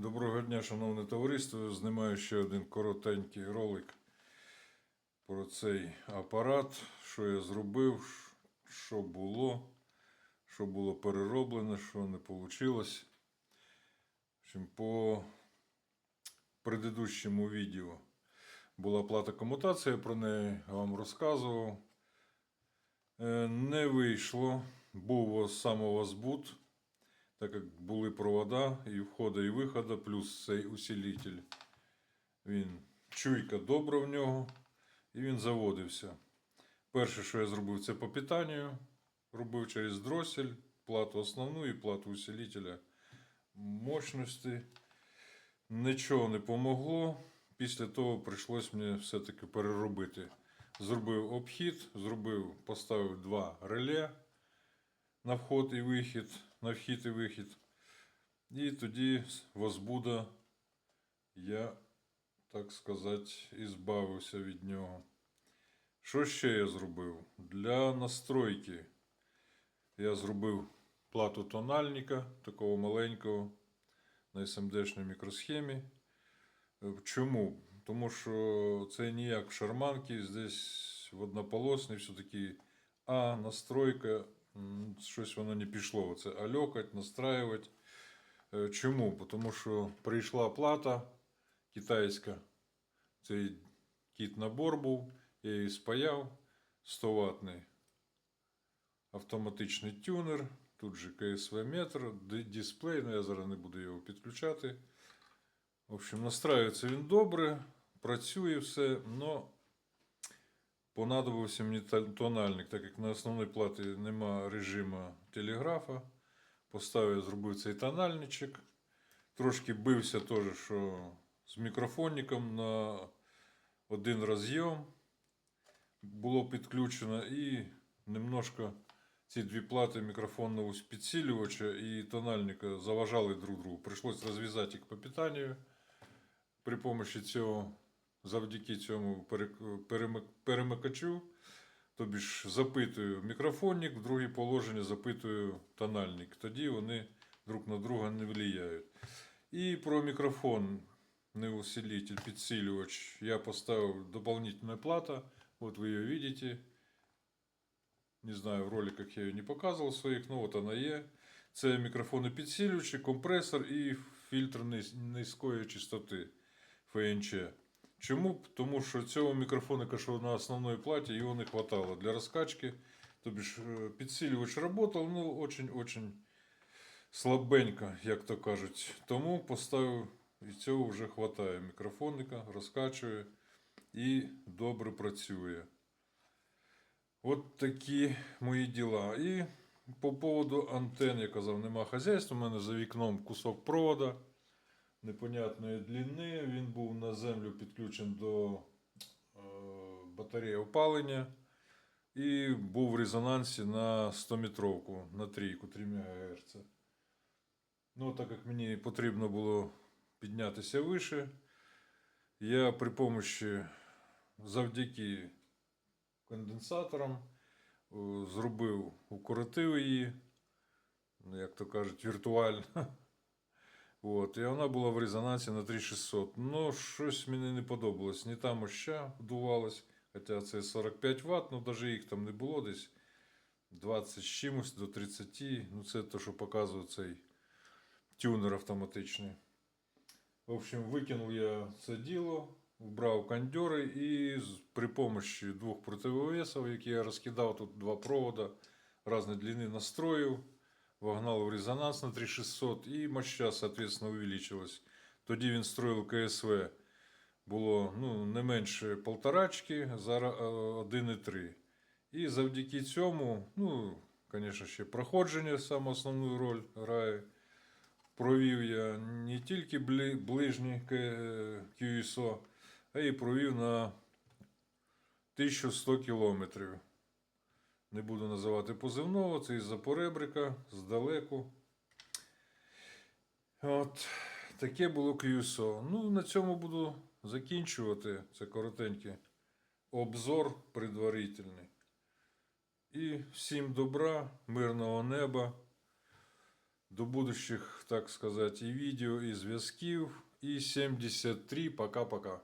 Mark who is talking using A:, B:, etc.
A: Доброго дня, шановне товариство. Знімаю ще один коротенький ролик про цей апарат, що я зробив, що було, що було перероблено, що не вийшло. По предыдущому відео була плата комутація, я про неї вам розказував. Е, Не вийшло, був самовозбуд так як були провода і входа, і виходу, плюс цей усилитель. Він чуйка добра в нього, і він заводився. Перше, що я зробив, це по питанню. Робив через дросель, плату основну і плату усилителя мощності. Нічого не помогло. Після того прийшлось мені все-таки переробити. Зробив обхід, зробив, поставив два реле на вход і вихід, на вхід і вихід. І тоді возбуда я, так сказати, ізбавився від нього. Що ще я зробив? Для настройки я зробив плату тональника, такого маленького, на SMD-шній мікросхемі. Е, Чому? Тому що це не як в шарманці, здесь в однополосний все-таки, а настройка щось воно не пішло. Це альокать, настраювати. Е, Чому? Тому що прийшла плата китайська. Цей кіт набор був, я її спаяв. 100 ватний автоматичний тюнер. Тут же КСВ метр, дисплей, але я зараз не буду його підключати. В общем, настраюється він добре, працює все, але Понадобився мені тональник, так як на основній платі нема режиму телеграфа. Поставив, зробив цей тональничок. Трошки бився теж, що з мікрофонником на один роз'єм було підключено і немножко ці дві плати мікрофонного підсилювача і тональника заважали друг другу. Прийшлось розв'язати їх по питанню. При помощі цього завдяки цьому перемикачу, тобі ж запитую мікрофонник, в друге положення запитую тональник. Тоді вони друг на друга не влияють. І про мікрофон, не усилитель, підсилювач, я поставив дополнительная плата. Вот вы ее видите. Не знаю, в роликах я ее не показывал своїх, но вот она є. Це мікрофони підсилювачі, компресор і фільтр низ- низької частоти ФНЧ. Чому? Тому що цього мікрофоника, що на основній платі, його не хватало для розкачки. Тобі ж е, підсилювач працював, ну, очень-очень слабенько, як то кажуть. Тому поставив, і цього вже хватає мікрофоника, розкачує і добре працює. От такі мої діла. І по поводу антенн, я казав, нема хазяйства. У мене за вікном кусок провода непонятної длини. Він був на землю підключений до е, батареї опалення і був в резонансі на 100-метровку, на трійку 3 МГц. Ну, так як мені потрібно було піднятися вище, я при помощі завдяки конденсаторам е, зробив, укоротив її, ну, як то кажуть, віртуально. От, і вона була в резонансі на 3600. Ну, щось мені не подобалось. Ні та моща вдувалась, хоча це 45 Вт, ну навіть їх там не було десь 20 з чимось до 30. Ну, це те, що показує цей тюнер автоматичний. В общем, викинув я це діло, вбрав кондьори і при помощі двох противовесів, які я розкидав, тут два провода різної длини настроїв, вогнал в резонанс на 3600 і моща, соответственно, увеличилась. Тоді він строїв КСВ. Було ну, не менше полторачки, зараз е, 1,3. І завдяки цьому, ну, звісно, ще проходження саме основну роль грає. Провів я не тільки бли- ближні QSO, а й провів на 1100 кілометрів. Не буду називати позивного, це із-за поребрика, здалеку. От таке було QSO. Ну, на цьому буду закінчувати. Це коротенький обзор предварительний. І всім добра, мирного неба. До будущих, так сказати, і відео, і зв'язків. І 73. Пока-пока.